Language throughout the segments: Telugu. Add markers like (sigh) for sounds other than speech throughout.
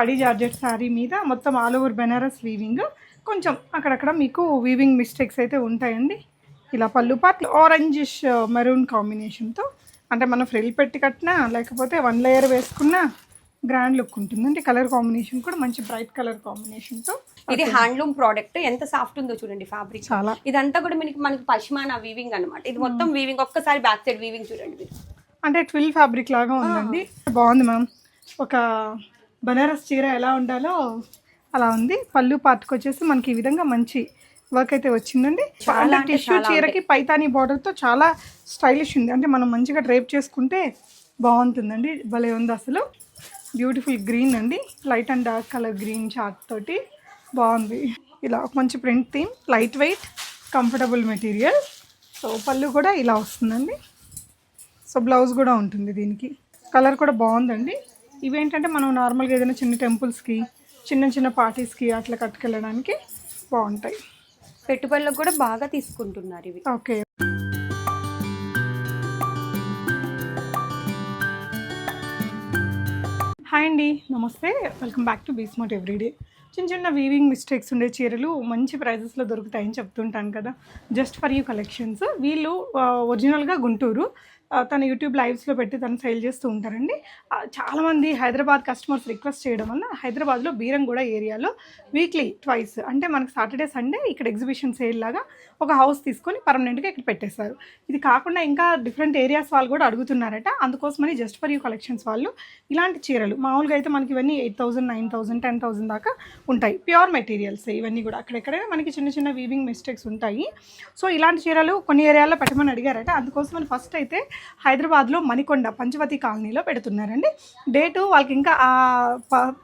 కడి జార్జెట్ శారీ మీద మొత్తం ఆల్ ఓవర్ బెనారస్ వీవింగ్ కొంచెం అక్కడక్కడ మీకు వీవింగ్ మిస్టేక్స్ అయితే ఉంటాయండి. ఇలా పళ్ళు పార్ట్ ఆరెంజిష్ మెరూన్ కాంబినేషన్తో అంటే మనం ఫ్రిల్ పెట్టి కట్టినా లేకపోతే వన్ లేయర్ వేసుకున్నా గ్రాండ్ లుక్ ఉంటుందండి. కలర్ కాంబినేషన్ కూడా మంచి బ్రైట్ కలర్ కాంబినేషన్తో ఇది హ్యాండ్లూమ్ ప్రోడక్ట్ ఎంత సాఫ్ట్ ఉందో చూడండి ఫ్యాబ్రిక్ చాలా. ఇదంతా కూడా మనకి మనకి పశ్మానా వీవింగ్ అన్నమాట. ఇది మొత్తం వీవింగ్ ఒక్కసారి బ్యాక్ సైడ్ వీవింగ్ చూడండి అంటే ట్విల్ ఫ్యాబ్రిక్ లాగా ఉందండి. బాగుంది మ్యామ్ ఒక బనారస్ చీర ఎలా ఉండాలో అలా ఉంది. పళ్ళు పార్ట్కి వచ్చేసి మనకి ఈ విధంగా మంచి వర్క్ అయితే వచ్చిందండి. చాలా టిష్యూ చీరకి పైతానీ బార్డర్తో చాలా స్టైలిష్ ఉంది. అంటే మనం మంచిగా డ్రైప్ చేసుకుంటే బాగుంటుందండి. భలే ఉంది అసలు. బ్యూటిఫుల్ గ్రీన్ అండి. Light and dark colour green chart తోటి బాగుంది. ఇలా ఒక మంచి print theme lightweight comfortable material so పళ్ళు కూడా ఇలా వస్తుందండి. సో బ్లౌజ్ కూడా ఉంటుంది దీనికి. కలర్ కూడా బాగుందండి. ఇవేంటంటే మనం నార్మల్గా ఏదైనా చిన్న టెంపుల్స్కి చిన్న చిన్న పార్టీస్కి అట్లా కట్టుకెళ్ళడానికి బాగుంటాయి పెట్టుబడులకు కూడా బాగా తీసుకుంటున్నారు ఇవి. ఓకే. హాయ్ అండి. నమస్తే. Welcome back to be smart everyday. చిన్న చిన్న వీవింగ్ మిస్టేక్స్ ఉండే చీరలు మంచి ప్రైజెస్లో దొరుకుతాయని చెప్తుంటాను కదా. Just for you collections. వీళ్ళు ఒరిజినల్గా గుంటూరు. తన యూట్యూబ్ లైవ్స్లో పెట్టి తను సేల్ చేస్తూ ఉంటారండి. చాలామంది హైదరాబాద్ కస్టమర్స్ రిక్వెస్ట్ చేయడం వల్ల హైదరాబాద్లో బీరంగూడ ఏరియాలో వీక్లీ ట్వైస్ అంటే మనకు సాటర్డే సండే ఇక్కడ ఎగ్జిబిషన్ సేల్ లాగా ఒక హౌస్ తీసుకొని పర్మనెంట్గా ఇక్కడ పెట్టేశారు. ఇది కాకుండా ఇంకా డిఫరెంట్ ఏరియాస్ వాళ్ళు కూడా అడుగుతున్నారట. అందుకోసమని జస్ట్ ఫర్ యూ కలెక్షన్స్ వాళ్ళు ఇలాంటి చీరలు మామూలుగా అయితే మనకి ఇవన్నీ eight thousand nine thousand ten thousand దాకా ఉంటాయి. ప్యూర్ మెటీరియల్స్ ఇవన్నీ కూడా అక్కడెక్కడైనా మనకి చిన్న చిన్న వీవింగ్ మిస్టేక్స్ ఉంటాయి. సో ఇలాంటి చీరలు కొన్ని ఏరియాల్లో పెట్టమని అడిగారట. అందుకోసమని ఫస్ట్ అయితే హైదరాబాద్లో మణికొండ పంచవతి కాలనీలో పెడుతున్నారండి. డేటు వాళ్ళకి ఇంకా ఆ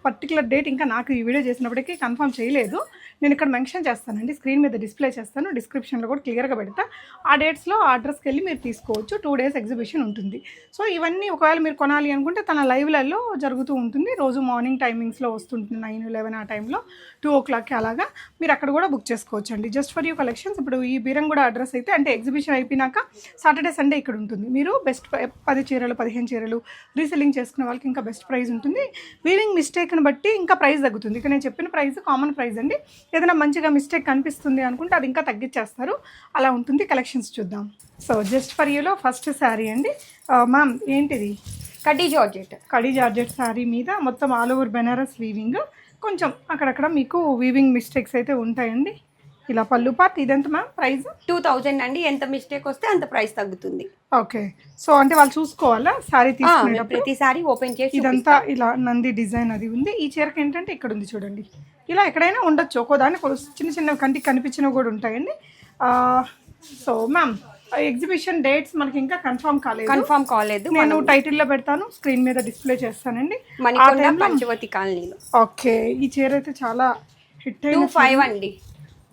పర్టికులర్ డేట్ ఇంకా నాకు ఈ వీడియో చేసినప్పటికీ కన్ఫర్మ్ చేయలేదు. నేను ఇక్కడ మెన్షన్ చేస్తానండి. స్క్రీన్ మీద డిస్ప్లే చేస్తాను. డిస్క్రిప్షన్లో కూడా క్లియర్గా పెడతా. ఆ డేట్స్లో ఆ అడ్రస్కి వెళ్ళి మీరు తీసుకోవచ్చు. టూ డేస్ ఎగ్జిబిషన్ ఉంటుంది. సో ఇవన్నీ ఒకవేళ మీరు కొనాలి అనుకుంటే తన లైవ్లలో జరుగుతూ ఉంటుంది. రోజు మార్నింగ్ టైమింగ్స్లో వస్తుంటుంది. నైన్ లెవెన్ ఆ టైంలో టూ ఓ క్లాక్కి అలాగా మీరు అక్కడ కూడా బుక్ చేసుకోవచ్చు అండి జస్ట్ ఫర్ యూ కలెక్షన్స్ ఇప్పుడు ఈ బీరంగూడ అడ్రస్ అయితే అంటే ఎగ్జిబిషన్ అయిపోయినాక సాటర్డే సండే ఇక్కడ ఉంటుంది. మీరు బెస్ట్ పది చీరలు పదిహేను చీరలు రీసెల్లింగ్ చేసుకునే వాళ్ళకి ఇంకా బెస్ట్ ప్రైస్ ఉంటుంది. వీవింగ్ మిస్టేక్ని బట్టి ఇంకా ప్రైస్ తగ్గుతుంది. ఇక నేను చెప్పిన ప్రైస్ కామన్ ప్రైస్ అండి. ఏదైనా మంచిగా మిస్టేక్ కనిపిస్తుంది అనుకుంటే అది ఇంకా తగ్గించేస్తారు. అలా ఉంటుంది. కలెక్షన్స్ చూద్దాం. సో జస్ట్ ఫర్ యూలో ఫస్ట్ శారీ అండి. మ్యామ్ ఏంటిది? కడ్డీ జార్జెట్. కడి జార్జెట్ శారీ మీద మొత్తం ఆల్ ఓవర్ బెనారస్ వీవింగ్ కొంచెం అక్కడక్కడ మీకు వీవింగ్ మిస్టేక్స్ అయితే ఉంటాయండి. ఇలా పళ్ళు పార్ట్ ఇదెంత మ్యామ్ ప్రైస్ టూ థౌజండ్ అండి. ఎంత మిస్టేక్ వస్తే అంత ప్రైస్ తగ్గుతుంది. ఓకే సో అంటే వాళ్ళు చూసుకోవాలా? మీరు తీసుకునేటప్పుడు? ప్రతిసారి ఓపెన్ చేసి ఇదంతా ఇలా నంది డిజైన్ అది ఉంది. ఈ చీరకి ఏంటంటే ఇక్కడ ఉంది చూడండి. ఇలా ఎక్కడైనా ఉండొచ్చు. ఒక్కో దాన్ని కొలు- చిన్న చిన్న కంటికి కనిపించినవి కూడా ఉంటాయండి. సో మ్యామ్ ఎగ్జిబిషన్ డేట్స్ మనకి ఇంకా కన్ఫర్మ్ కాలేదు. కన్ఫర్మ్ కాలేదు. నేను టైటిల్లో పెడతాను స్క్రీన్ మీద డిస్ప్లే చేస్తానండి. పంచవతి కాలనీలో. ఓకే ఈ చీర అయితే చాలా హిట్ టూ ఫైవ్ అండి.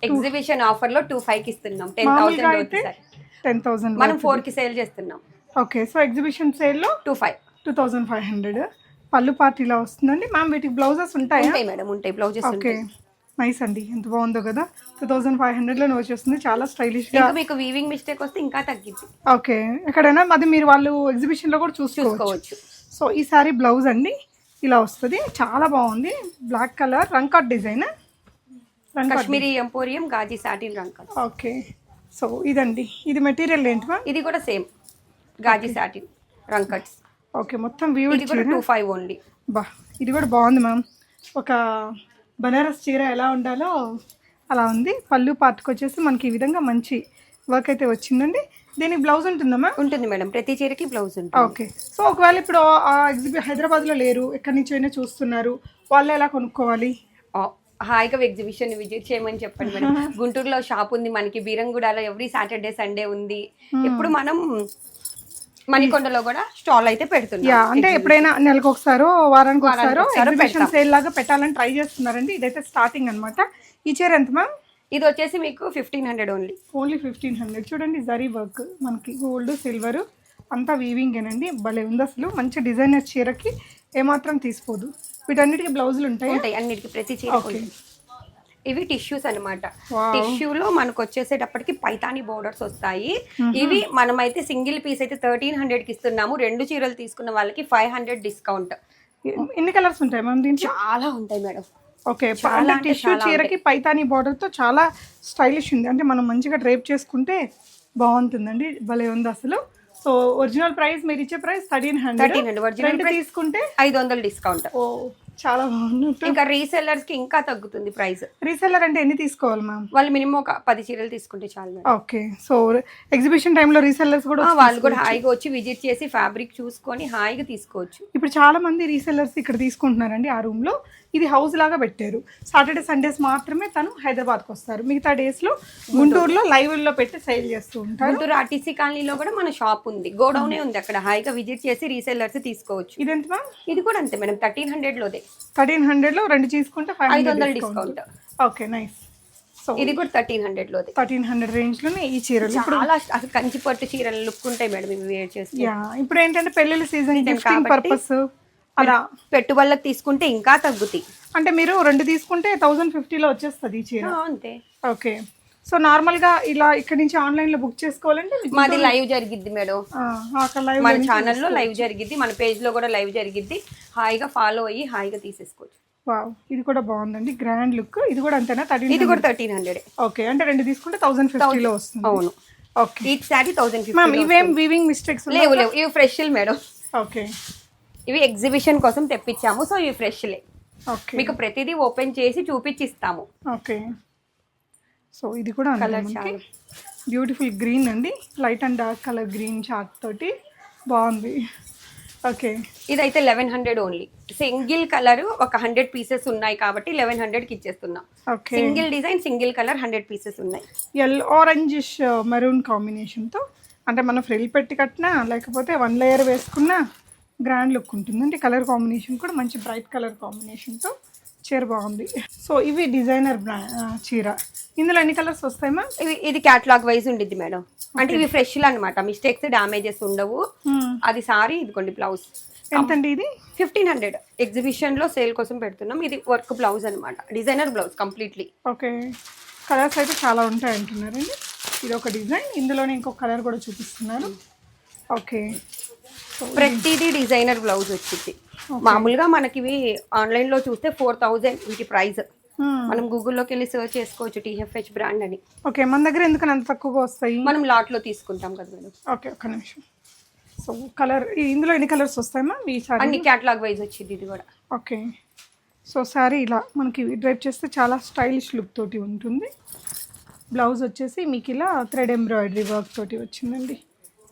ఎగ్జిబిషన్ ఆఫర్లో టూ ఫైవ్కి ఇస్తున్నాం టెన్ థౌసండ్ టెన్ థౌసండ్ మనం ఫోర్కి సేల్ చేస్తున్నాం. ఓకే సో ఎగ్జిబిషన్ సేల్లో two five. Two thousand five hundred. పళ్ళు పార్ట్ ఇలా వస్తుందండి. మ్యామ్ వీటికి బ్లౌజెస్ ఉంటాయా? ఉంటాయి మేడం ఉంటాయి. Blouses okay. నైస్ అండి. ఎంత బాగుందో కదా. టూ థౌజండ్ ఫైవ్ హండ్రెడ్లో వచ్చేస్తుంది. చాలా స్టైలిష్గా మీకు వీవింగ్ మిస్టేక్ వస్తే ఇంకా తగ్గిద్ది. ఓకే. ఎక్కడైనా అది మీరు వాళ్ళు ఎగ్జిబిషన్లో కూడా చూసుకోవచ్చు. చూసుకోవచ్చు. సో ఈ సారీ బ్లౌజ్ అండి. ఇలా వస్తుంది. చాలా బాగుంది. బ్లాక్ కలర్ రంకాట్ డిజైన్ రంకాట్ కాశ్మీరీ ఎంపోరియం గాజీ సాటిన్ రంగ్ ఓకే. సో ఇదండి. ఇది మెటీరియల్ ఏంటి ఇది కూడా సేమ్ గాజీ సాటిన్ రంకట్స్ ఓకే మొత్తం వ్యూడ్ ఇది కూడా టూ ఫైవ్ ఓన్లీ బా ఇది కూడా బాగుంది మ్యామ్. ఒక బనారస్ చీర ఎలా ఉండాలో అలా ఉంది. పళ్ళు పార్ట్కి వచ్చేసి మనకి ఈ విధంగా మంచి వర్క్ అయితే వచ్చిందండి. దీనికి బ్లౌజ్ ఉంటుందా మ్యామ్? ఉంటుంది మేడం ప్రతి చీరకి బ్లౌజ్ ఉంటుంది. ఓకే సో ఒకవేళ ఇప్పుడు ఆ ఎగ్జిబి హైదరాబాద్లో లేరు ఎక్కడి నుంచి అయినా చూస్తున్నారు వాళ్ళు ఎలా కొనుక్కోవాలి? హాయిగా ఎగ్జిబిషన్ విజిట్ చేయమని చెప్పండి మేడం. (laughs) గుంటూరులో షాప్ ఉంది మనకి బీరంగూడలో ఎవ్రీ సాటర్డే సండే ఉంది. ఇప్పుడు మనం మణికొండలో కూడా స్టాల్ అయితే పెడుతున్నాం. యా అంటే ఎప్పుడైనా నెలకు ఒకసారో వారానికి ఒకసారో ఎగ్జిబిషన్ సేల్ లాగా పెట్టాలని ట్రై చేస్తున్నారండి. ఇదైతే స్టార్టింగ్ అన్నమాట. ఈ చీర ఎంత మ్యామ్ ఇది వచ్చేసి మీకు fifteen hundred only only fifteen hundred చూడండి జరీ వర్క్ మనకి గోల్డ్ సిల్వర్ అంతా వీవింగ్ ఏనండి. భలే ఉంది అసలు. మంచి డిజైనర్ చీరకి ఏమాత్రం తీసుకోదు. వీటన్నిటికీ బ్లౌజులు ఉంటాయి? ఉంటాయి అన్నిటికి ప్రతి చీర ఓకే ఇవి టిష్యూస్ అన్నమాట. Wow. టిష్యూలో మనకు వచ్చేసేటప్పటికి పైతాని బోర్డర్స్ వస్తాయి. ఇవి మనమైతే సింగిల్ పీస్ అయితే థర్టీన్ హండ్రెడ్కి ఇస్తున్నాము. రెండు చీరలు తీసుకున్న వాళ్ళకి ఫైవ్ హండ్రెడ్ డిస్కౌంట్ ఎన్ని కలర్స్ ఉంటాయి మ్యామ్ దీంట్లో? చాలా ఉంటాయి మేడం. ఓకే చాలా టిష్యూ చీరకి పైతాని border తో చాలా స్టైలిష్ ఉంది. అంటే మనం మంచిగా డ్రైప్ చేసుకుంటే బాగుంటుందండి. భలే ఉంది అసలు. సో ఒరిజినల్ ప్రైస్ మీరు ఇచ్చే ప్రైస్ థర్టీన్ హండ్రెడ్ 1300 original రెండు price. తీసుకుంటే ఐదు వందలు డిస్కౌంట్ ఓ చాలా బాగున్నట్టు ఇంకా రీసెల్లర్స్కి ఇంకా తగ్గుతుంది ప్రైస్ రీసెల్లర్ అంటే ఎన్ని తీసుకోవాలి మ్యామ్? వాళ్ళు మినిమం ఒక పది చీరలు తీసుకుంటే చాలు మేడం. ఓకే. సో ఎగ్జిబిషన్ టైంలో రీసెల్లర్స్ కూడా ఆ, వచ్చి వాళ్ళు కూడా హాయిగా వచ్చి విజిట్ చేసి ఫ్యాబ్రిక్ చూసుకొని హాయిగా తీసుకోవచ్చు. ఇప్పుడు చాలా మంది రీసెల్లర్స్ ఇక్కడ తీసుకుంటున్నారండి ఆ రూమ్లో. ఇది హౌస్ లాగా పెట్టారు. సాటర్డే సండేస్ మాత్రమే తను హైదరాబాద్కి వస్తారు. మిగతా డేస్లో గుంటూరులో లైవ్లో పెట్టి సేల్ చేస్తూ ఉంటారు. గుంటూరు ఆర్టీసీ కాలనీలో కూడా మన షాప్ ఉంది. గోడౌనే ఉంది అక్కడ. హాయిగా విజిట్ చేసి రీసెల్లర్స్ తీసుకోవచ్చు. ఇదెంత మ్యామ్? ఇది కూడా అంతే మేడం. థర్టీన్ హండ్రెడ్ లోదే. థర్టీన్ హండ్రెడ్లో రెండు తీసుకుంటే ఫైవ్ ఐదు వందలు డిస్కౌంట్ ఓకే నైస్ సో ఇది కూడా థర్టీన్ హండ్రెడ్ లోదే. థర్టీన్ హండ్రెడ్ రేంజ్లోనే ఈ చీరలు ఇప్పుడు చాలా అసలు కంచి పట్టు చీరలు లుక్ ఉంటాయి మేడం ఇవి వేర్ చేస్తే. యా ఇప్పుడు ఏంటంటే పెళ్ళిళ్ళ సీజన్ గిఫ్టింగ్ పర్పస్ అలా. పెట్టుబడులకు తీసుకుంటే ఇంకా తగ్గుతాయి. అంటే మీరు రెండు తీసుకుంటే థౌజండ్ ఫిఫ్టీలో వచ్చేస్తుంది ఈ చీర. అంతే. ఓకే సో నార్మల్గా ఇలా ఇక్కడ నుంచి ఆన్లైన్లో బుక్ చేసుకోవాలంటే మాది లైవ్ జరిగిద్ది మేడం. మన ఛానల్లో లైవ్ జరిగిద్ది మన పేజ్లో కూడా లైవ్ జరిగిద్ది. హాయిగా ఫాలో అయ్యి హాయిగా తీసేసుకోవచ్చు. వావ్ ఇది కూడా బాగుందండి. Grand look. ఇది కూడా అంతేనా? థర్టీన్ ఇది కూడా థర్టీన్ హండ్రెడ్. ఓకే అంటే రెండు తీసుకుంటే థౌసండ్ ఫిఫ్టీలో వస్తుంది. అవును. Okay. Each sari thousand ma'am fifty ఇవేం వీవింగ్ మిస్టేక్స్ లేవు లేవు. ఇవి ఫ్రెష్ మేడం. ఓకే. ఇవి ఎగ్జిబిషన్ కోసం తెప్పించాము సో ఇవి ఫ్రెష్లే ఓకే. మీకు ప్రతిదీ ఓపెన్ చేసి చూపించి ఇస్తాము ఓకే. సో ఇది కూడా మనకి. బ్యూటిఫుల్ గ్రీన్ అండి. Light and dark colour green chart తోటి బాగుంది. ఓకే ఇదైతే eleven hundred only single colour ఒక హండ్రెడ్ పీసెస్ ఉన్నాయి కాబట్టి లెవెన్ హండ్రెడ్కి ఇచ్చేస్తున్నాం. Okay single design single colour hundred pieces ఉన్నాయి. ఎల్ ఆరెంజిష్ మెరూన్ కాంబినేషన్తో అంటే మనం ఫ్రిల్ పెట్టి కట్టినా లేకపోతే వన్ లేయర్ వేసుకున్నా గ్రాండ్ లుక్ ఉంటుంది అంటే కలర్ కాంబినేషన్ కూడా మంచి బ్రైట్ కలర్ కాంబినేషన్తో చీర బాగుంది. సో ఇవి డిజైనర్ బ్రా చీర. ఇందులో ఎన్ని కలర్స్ వస్తాయి మ్యామ్? ఇవి ఇది క్యాటలాగ్ వైజ్ ఉండిద్ది మేడం. అంటే ఇవి ఫ్రెష్ అనమాట మిస్టేక్స్ డామేజెస్ ఉండవు. అది సారీ ఇదిగోండి బ్లౌజ్ ఎంతండి ఇది? ఫిఫ్టీన్ హండ్రెడ్ ఎగ్జిబిషన్లో సేల్ కోసం పెడుతున్నాం. ఇది వర్క్ బ్లౌజ్ అనమాట designer blouse completely okay colours అయితే చాలా ఉంటాయి అంటున్నారండి. ఇది ఒక డిజైన్ ఇందులోనే ఇంకొక కలర్ కూడా చూపిస్తున్నారు. ఓకే ప్రతిదీ డిజైనర్ బ్లౌజ్ వచ్చింది మామూలుగా మనకి ఇవి ఆన్లైన్లో చూస్తే ఫోర్ థౌజండ్ వీటి ప్రైస్ మనం గూగుల్లోకి వెళ్ళి సెర్చ్ చేసుకోవచ్చు టీఎఫ్హెచ్ బ్రాండ్ అని. ఓకే మన దగ్గర ఎందుకని అంత తక్కువగా వస్తాయి? మనం లాట్లో తీసుకుంటాం కదా మేడం. ఓకే ఒక్క నిమిషం. సో కలర్ ఇందులో ఎన్ని కలర్స్ వస్తాయి మ్యామ్? ఈ సారీ? అన్ని క్యాటలాగ్ వైజ్ వచ్చింది ఇది కూడా. ఓకే. సో సారీ ఇలా మనకి డ్రైప్ చేస్తే చాలా స్టైలిష్ లుక్ తోటి ఉంటుంది. బ్లౌజ్ వచ్చేసి మీకు ఇలా థ్రెడ్ ఎంబ్రాయిడరీ వర్క్ తోటి వచ్చిందండి.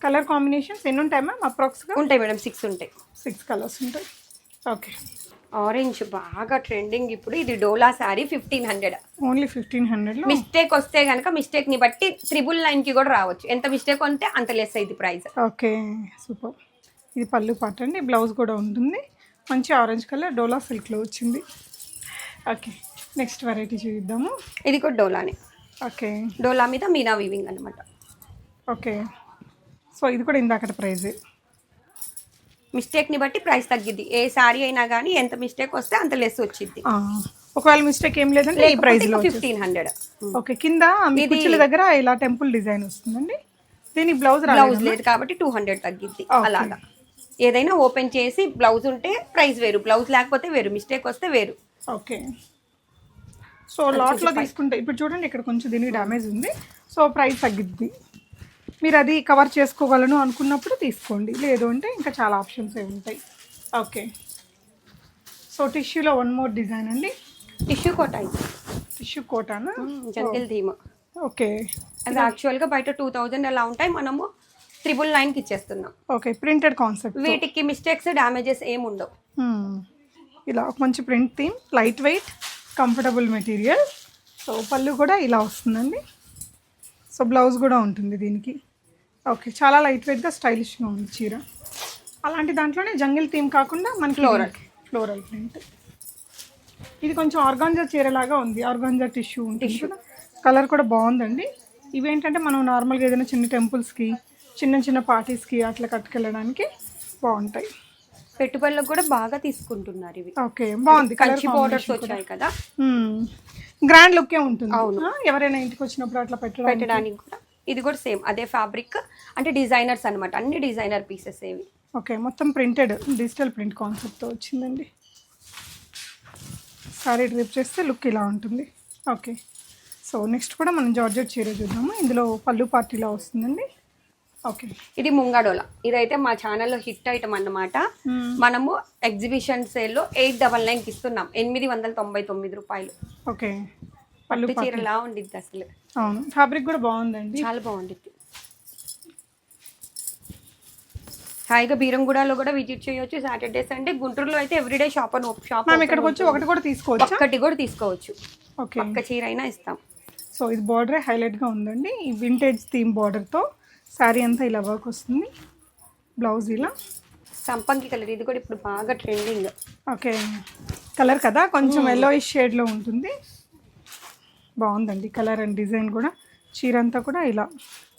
కలర్ కాంబినేషన్స్ ఎన్ని ఉంటాయి మ్యామ్ అప్రాక్స్గా? ఉంటాయి మేడం సిక్స్ ఉంటాయి. సిక్స్ కలర్స్ ఉంటాయి. ఓకే. ఆరెంజ్ బాగా ట్రెండింగ్ ఇప్పుడు. ఇది Dola sari fifteen hundred. Only fifteen హండ్రెడ్లో? మిస్టేక్ వస్తే కనుక మిస్టేక్ని బట్టి త్రిబుల్ నైన్కి కూడా రావచ్చు. ఎంత మిస్టేక్ ఉంటే అంత లెస్ అయింది ప్రైస్. Okay super. ఇది పళ్ళు పాట అండి బ్లౌజ్ కూడా ఉంటుంది. మంచి ఆరెంజ్ కలర్ డోలా సిల్క్లో వచ్చింది. ఓకే నెక్స్ట్ వెరైటీ చూద్దాము ఇది కూడా డోలానే. ఓకే. డోలా మీద మీనా వీవింగ్ అనమాట ఓకే. సో ఇది కూడా ఇందాకటి ప్రైజ్. మిస్టేక్ని బట్టి ప్రైస్ తగ్గిద్ది. ఏ శారీ అయినా కానీ ఎంత మిస్టేక్ వస్తే అంత లెస్ వచ్చింది ఒకవేళ మిస్టేక్ ఏం లేదంటే ఈ ప్రైస్లో ఫిఫ్టీన్ హండ్రెడ్ ఓకే కింద మీ కుర్చీల దగ్గర ఇలా టెంపుల్ డిజైన్ వస్తుందండి. దీని బ్లౌజ్ బ్లౌజ్ లేదు కాబట్టి టూ హండ్రెడ్ తగ్గిద్ది. అలాగా. ఏదైనా ఓపెన్ చేసి బ్లౌజ్ ఉంటే ప్రైస్ వేరు బ్లౌజ్ లేకపోతే వేరు మిస్టేక్ వస్తే వేరు. ఓకే. సో లాట్లో తీసుకుంటే ఇప్పుడు చూడండి ఇక్కడ కొంచెం దీనికి డ్యామేజ్ ఉంది. సో ప్రైస్ తగ్గిద్ది. మీరు అది కవర్ చేసుకోగలను అనుకున్నప్పుడు తీసుకోండి. లేదు అంటే ఇంకా చాలా ఆప్షన్స్ ఏ ఉంటాయి. ఓకే. సో టిష్యూలో వన్ మోర్ డిజైన్ అండి. టిష్యూ కోట ఇది టిష్యూ కోటానా? జంతిల్ థీమ్ ఓకే. అది యాక్చువల్గా బయట టూ థౌజండ్ అలా ఉంటాయి? మనము త్రిబుల్ నైన్కి ఇచ్చేస్తున్నాం. Okay printed concept. వీటికి మిస్టేక్స్ డ్యామేజెస్ ఏమి ఉండవు. ఇలా ఒక మంచి print theme light weight comfortable material. So pallu కూడా ఇలా వస్తుందండి. సో బ్లౌజ్ కూడా ఉంటుంది దీనికి. ఓకే చాలా లైట్ వెయిట్గా స్టైలిష్గా ఉంది చీర. అలాంటి దాంట్లోనే జంగిల్ థీమ్ కాకుండా మనకి Floral. ఫ్లోరల్ ప్రింట్ ఇది కొంచెం ఆర్గాంజా చీరలాగా ఉంది ఆర్గాంజా టిష్యూ ఉంటుంది కదా. కలర్ కూడా బాగుందండి. ఇవేంటంటే మనం నార్మల్గా ఏదైనా చిన్న టెంపుల్స్కి చిన్న చిన్న పార్టీస్కి అట్లా కట్టుకెళ్ళడానికి బాగుంటాయి. పెట్టుబడులకు కూడా బాగా తీసుకుంటున్నారు ఇవి. ఓకే బాగుంది. కలర్ కంచి బోర్డర్స్ వచ్చాయి కదా. గ్రాండ్ లుక్కే ఉంటుంది. అవును. ఆ, ఎవరైనా ఇంటికి వచ్చినప్పుడు అట్లా పెట్టడానికి కూడా. ఇది కూడా సేమ్ అదే ఫ్యాబ్రిక్ అంటే డిజైనర్స్ అన్నమాట అన్ని డిజైనర్ పీసెస్ ఏవి. ఓకే మొత్తం ప్రింటెడ్ డిజిటల్ ప్రింట్ కాన్సెప్ట్తో వచ్చిందండి. సారీ డ్రిప్ చేస్తే లుక్ ఇలా ఉంటుంది. ఓకే సో నెక్స్ట్ కూడా మనం జార్జెట్ చీర చూద్దాము. ఇందులో పళ్ళు పార్టీలా వస్తుందండి. ఓకే. ఇది ముంగాడోల. ఇదైతే మా ఛానల్లో హిట్ ఐటమ్ అన్నమాట. మనము ఎగ్జిబిషన్ సేల్లో ఎయిట్ డబల్ నైన్కి ఇస్తున్నాం. ఎనిమిది వందల తొంభై తొమ్మిది రూపాయలు. ఓకే. పళ్ళు చీరలా ఉండిద్ది అసలు. అవును. ఫ్యాబ్రిక్ కూడా బాగుందండి. చాలా బాగుండిద్ది. హాయిగా బీరంగూడలో కూడా విజిట్ చేయొచ్చు. సాటర్డే సండే గుంటూరులో అయితే ఎవ్రీడే షాప్ అని షాప్ మనం ఇక్కడికి వచ్చి ఒకటి కూడా తీసుకోవచ్చా? ఒక్కటి కూడా తీసుకోవచ్చు. ఓకే. ఒక్క చీర అయినా ఇస్తాం. సో ఇది బార్డరే హైలైట్గా ఉందండి. ఈ వింటేజ్ థీమ్ బార్డర్తో శారీ అంతా ఇలా వర్క్ వస్తుంది. బ్లౌజ్ ఇలా. సంపంగి కలర్. ఇది కూడా ఇప్పుడు బాగా ట్రెండింగ్. ఓకే. కలర్ కదా? కొంచెం ఎల్లోయిష్ షేడ్లో ఉంటుంది. బాగుందండి కలర్ అండ్ డిజైన్ కూడా. చీర అంతా కూడా ఇలా.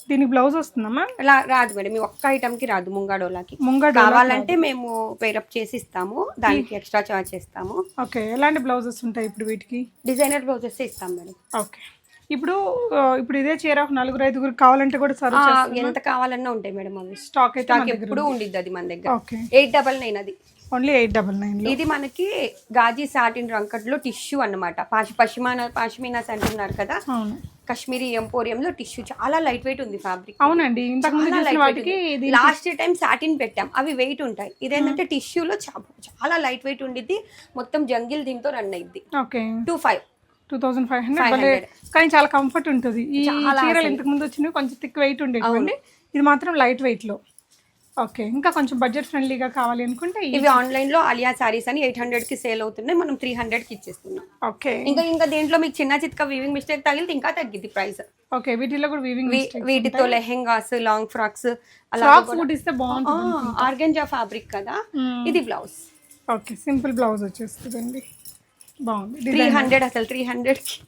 దీనికి బ్లౌజ్ వస్తుందమ్మా ఇలా రాదు మేడం. ఈ ఒక్క ఐటమ్కి రాదు ముంగాడోలాకి. ముంగ కావాలంటే మేము పేరప్ చేసి ఇస్తాము దానికి ఎక్స్ట్రా చార్జ్ చేస్తాము. ఓకే ఎలాంటి బ్లౌజెస్ ఉంటాయి ఇప్పుడు వీటికి? డిజైనర్ బ్లౌజెస్ ఇస్తాం మేడం. ఓకే. ఇప్పుడు ఇప్పుడు ఇదే చీర ఒక నలుగురు ఐదుగురు కావాలంటే కూడా సర్వ్ ఎంత కావాలన్నా ఉంటాయి మేడం అవి. స్టాక్ అయితే స్టాక్ ఎప్పుడు ఉండిద్ది అది మన దగ్గర. ఓకే. ఎయిట్ డబల్ నైన్ అది. ఓన్లీ ఎయిట్ డబల్ నైన్లో. ఇది మనకి గాజీ సాటిన్ రంకట్లో టిష్యూ అన్నమాట. పాష్ పశ్చిమాన పాష్మీనాస్ అంటున్నారు కదా? అవును. కాశ్మీరీ ఎంపోరియంలో టిష్యూ చాలా లైట్ వెయిట్ ఉంది ఫ్యాబ్రిక్. అవునండి. వాటికి లాస్ట్ టైం సాటిన్ పెట్టాం. అవి వెయిట్ ఉంటాయి. ఇదేంటంటే టిష్యూలో చాలా లైట్ వెయిట్ ఉండిద్ది. మొత్తం జంగిల్ దీంతో రన్ అయ్యిద్ది okay. Two five. Two thousand five hundred. కానీ చాలా కంఫర్ట్ ఉంటుంది. ఈ చీరలు ఇంతకు ముందు వచ్చినవి కొంచెం థిక్ వెయిట్ ఉండేటువంటి ఇది మాత్రం లైట్ వెయిట్లో ఓకే ఇంకా కొంచెం బడ్జెట్ ఫ్రెండ్లీగా కావాలి అనుకుంటే ఇవి ఆన్లైన్లో ఆలియా సారీస్ అని ఎయిట్ హండ్రెడ్కి సేల్ అవుతున్నాయి మనం త్రీ హండ్రెడ్కి ఇచ్చేస్తున్నాం. ఓకే. ఇంకా ఇంకా దీంట్లో మీకు చిన్న చిత్క వీవింగ్ మిస్టేక్ తగిలితే ఇంకా తగ్గిద్ది ప్రైస్ ఓకే వీటిలో కూడా వీవింగ్ వీటితో లెహెంగాస్ లాంగ్ ఫ్రాక్స్ ఫ్రాక్స్ బాగుంటుంది ఆర్గెంజా ఫ్యాబ్రిక్ కదా మ్మ్. ఇది బ్లౌజ్ ఓకే సింపుల్ బ్లౌజ్ వచ్చేస్తుందండి. బాగుంది. త్రీ హండ్రెడ్ అసలు త్రీ హండ్రెడ్కి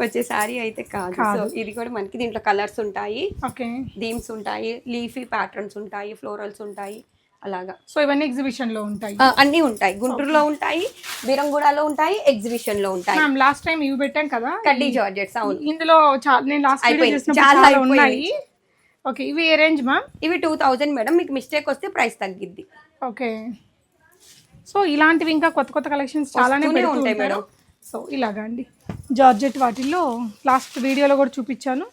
వచ్చే సారీ అయితే కాదు. సో ఇది కూడా మనకి దీంట్లో కలర్స్ ఉంటాయి. ఓకే. థీమ్స్ ఉంటాయి లీఫీ ప్యాటర్న్స్ ఉంటాయి ఫ్లోరల్స్ ఉంటాయి అలాగా. సో ఇవన్నీ ఎగ్జిబిషన్లో ఉంటాయి అన్నీ ఉంటాయి. గుంటూరులో ఉంటాయి బీరంగూడలో ఉంటాయి ఎగ్జిబిషన్లో ఉంటాయి. మ్యామ్ లాస్ట్ టైం ఇవి పెట్టాం కదా? కడ్డీ జార్జెట్స్ అవును. ఇందులో చా- నేను లాస్ట్ వీడియో చాలా చాలా. ఉన్నాయి. ఓకే ఇవి ఏ రేంజ్ మ్యామ్? ఇవి టూ థౌజండ్ మేడం. మీకు మిస్టేక్ వస్తే ప్రైస్ తగ్గిద్ది. ఓకే. సో ఇలాంటివి ఇంకా కొత్త కొత్త కలెక్షన్స్ చాలానే ఉంటాయి. మేడం. సో ఇలాగా అండి. జార్జెట్ వాటిల్లో లాస్ట్ వీడియోలో కూడా చూపించాను.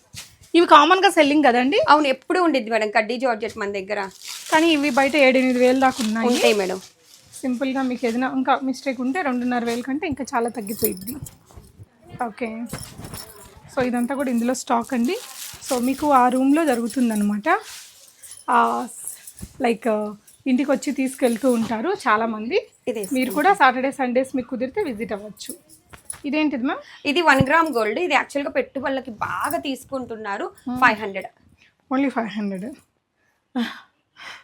ఇవి కామన్గా సెల్లింగ్ కదండి? అవును ఎప్పుడు ఉండిద్ది మేడం కడ్డీ జార్జెట్ మన దగ్గర. కానీ ఇవి బయట ఏడు ఎనిమిది వేలు దాకా ఉన్నాయి. ఉంటాయి మేడం. సింపుల్గా మీకు ఏదైనా ఇంకా మిస్టేక్ ఉంటే రెండున్నర వేల కంటే ఇంకా చాలా తగ్గిపోయిద్ది. ఓకే సో ఇదంతా కూడా ఇందులో స్టాక్ అండి. సో మీకు ఆ రూమ్లో జరుగుతుందనమాట లైక్ ఇంటికి వచ్చి తీసుకెళ్తూ ఉంటారు చాలామంది. మీరు కూడా సాటర్డే సండేస్ మీకు కుదిరితే విజిట్ అవ్వచ్చు. ఇదేంటిది మ్యామ్? ఇది వన్ గ్రామ్ గోల్డ్. ఇది యాక్చువల్గా పెట్టుబడులకి బాగా తీసుకుంటున్నారు five hundred. Only five hundred.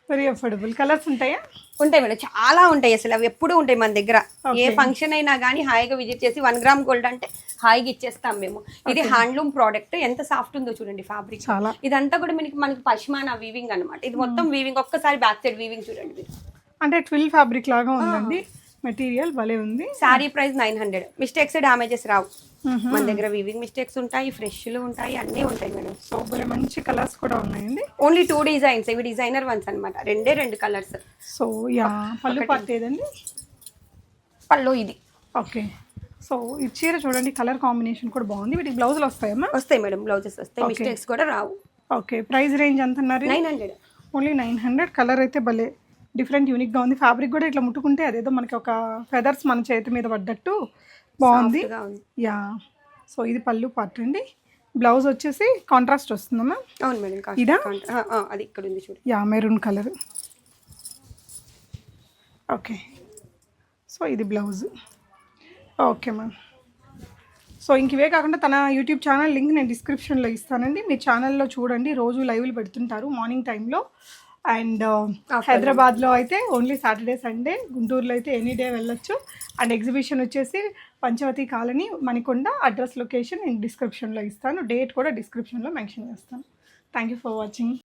Very affordable colours ఉంటాయా? ఉంటాయి మేడం. చాలా ఉంటాయి అసలు. అవి ఎప్పుడు ఉంటాయి మన దగ్గర. ఏ ఫంక్షన్ అయినా కానీ హాయిగా విజిట్ చేసి వన్ గ్రామ్ గోల్డ్ అంటే హాయిగా ఇచ్చేస్తాం మేము. ఇది హ్యాండ్లూమ్ ప్రోడక్ట్ ఎంత సాఫ్ట్ ఉందో చూడండి ఫ్యాబ్రిక్ చాలా. ఇదంతా కూడా మనకి మనకి పశ్మానా వీవింగ్ అన్నమాట. ఇది మొత్తం వీవింగ్ ఒక్కసారి బ్యాక్ సైడ్ వీవింగ్ చూడండి మీరు. అంటే ట్విల్ ఫ్యాబ్రిక్ లాగా ఉందండి. మెటీరియల్ భలే ఉంది. Sari price nine hundred. Mistakes damages రావు. మన దగ్గర వీవింగ్ మిస్టేక్స్ ఉంటాయి ఫ్రెష్లు ఉంటాయి అన్నీ ఉంటాయి మేడం. సో భలే మంచి కలర్స్ కూడా ఉన్నాయండి. ఓన్లీ టూ డిజైన్స్ ఇవి డిజైనర్ వన్స్ అన్నమాట. రెండే రెండు colours. So ya pallu part ఏదండి? పళ్ళు ఇది. ఓకే. సో ఈ చీర చూడండి కలర్ కాంబినేషన్ కూడా బాగుంది. వీటికి బ్లౌజులు వస్తాయమ్మా వస్తాయి మేడం బ్లౌజెస్ వస్తాయి. మిస్టేక్స్ కూడా రావు. ఓకే. ప్రైస్ రేంజ్ ఎంత అన్నారు nine hundred. Only nine hundred. Colour అయితే భలే డిఫరెంట్ యూనిక్గా ఉంది. ఫ్యాబ్రిక్ కూడా ఇట్లా ముట్టుకుంటే అదేదో మనకి ఒక ఫెదర్స్ మన చేతి మీద పడ్డట్టు బాగుంది. యా. సో ఇది పళ్ళు పార్ట్ అండి. బ్లౌజ్ వచ్చేసి కాంట్రాస్ట్ వస్తుందమ్మా అవును మేడం ఇదా? అది ఇక్కడ ఉంది చూడు. Ya maroon colour. Okay. So ఇది బ్లౌజ్. Okay ma'am. సో ఇంక ఇవే కాకుండా తన యూట్యూబ్ ఛానల్ లింక్ నేను డిస్క్రిప్షన్లో ఇస్తానండి. మీ ఛానల్లో చూడండి. రోజు లైవ్లు పెడుతుంటారు మార్నింగ్ టైంలో అండ్ హైదరాబాద్లో అయితే ఓన్లీ సాటర్డే సండే గుంటూరులో అయితే ఎనీ డే వెళ్ళొచ్చు. అండ్ ఎగ్జిబిషన్ వచ్చేసి Panchavati colony Manikonda address location నేను డిస్క్రిప్షన్లో ఇస్తాను. డేట్ కూడా డిస్క్రిప్షన్లో మెన్షన్ చేస్తాను. Thank you for watching